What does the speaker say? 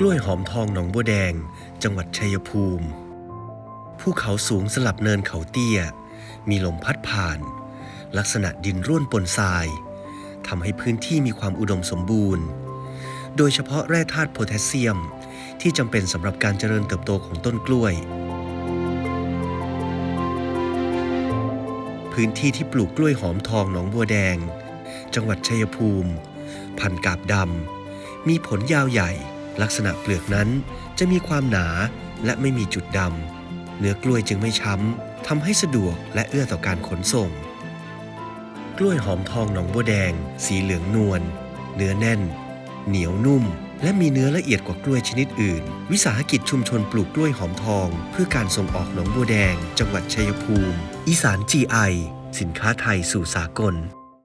กล้วยหอมทองหนองบัวแดง จังหวัดชัยภูมิ ภูเขาสูงสลับเนินเขาเตี้ย มีลมพัดผ่าน ลักษณะดินร่วนปนทรายทำให้พื้นที่มีความอุดมสมบูรณ์ โดยเฉพาะแร่ธาตุโพแทสเซียม ที่จำเป็นสำหรับการเจริญเติบโตของต้นกล้วย พื้นที่ที่ปลูกกล้วยหอมทองหนองบัวแดง จังหวัดชัยภูมิ พันกาบดำมีผลยาวใหญ่ ลักษณะเปลือกนั้นจะมีความหนาและไม่มีจุดดำ เนื้อกล้วยจึงไม่ช้ำทำให้สะดวกและเอื้อต่อการขนส่ง กล้วยหอมทองหนองบัวแดง สีเหลืองนวล เนื้อแน่น เหนียวนุ่ม และมีเนื้อละเอียดกว่ากล้วยชนิดอื่น วิสาหกิจชุมชนปลูกกล้วยหอมทอง เพื่อการส่งออกหนองบัวแดง จังหวัดชัยภูมิ อีสาน GI สินค้าไทยสู่สากล